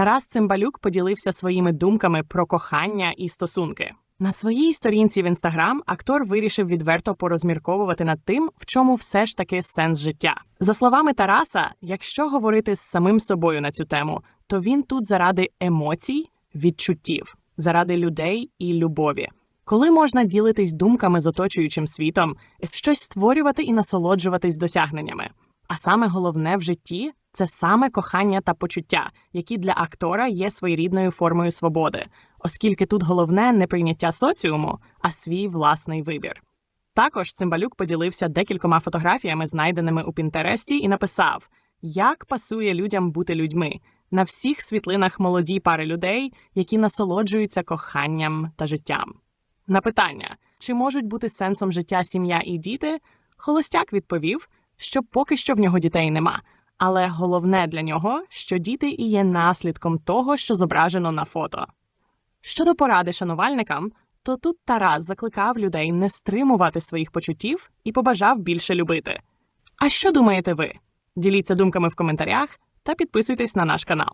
Тарас Цимбалюк поділився своїми думками про кохання і стосунки. На своїй сторінці в інстаграм актор вирішив відверто порозмірковувати над тим, в чому все ж таки сенс життя. За словами Тараса, якщо говорити з самим собою на цю тему, то він тут заради емоцій, відчуттів, заради людей і любові. Коли можна ділитись думками з оточуючим світом, щось створювати і насолоджуватись досягненнями. А саме головне в житті це саме кохання та почуття, які для актора є своєрідною формою свободи, оскільки тут головне не прийняття соціуму, а свій власний вибір. Також Цимбалюк поділився декількома фотографіями, знайденими у Пінтересті, і написав, як пасує людям бути людьми. На всіх світлинах молоді пари людей, які насолоджуються коханням та життям. На питання, чи можуть бути сенсом життя сім'я і діти, Холостяк відповів, що поки що в нього дітей нема. Але головне для нього, що діти і є наслідком того, що зображено на фото. Щодо поради шанувальникам, то тут Тарас закликав людей не стримувати своїх почуттів і побажав більше любити. А що думаєте ви? Діліться думками в коментарях та підписуйтесь на наш канал.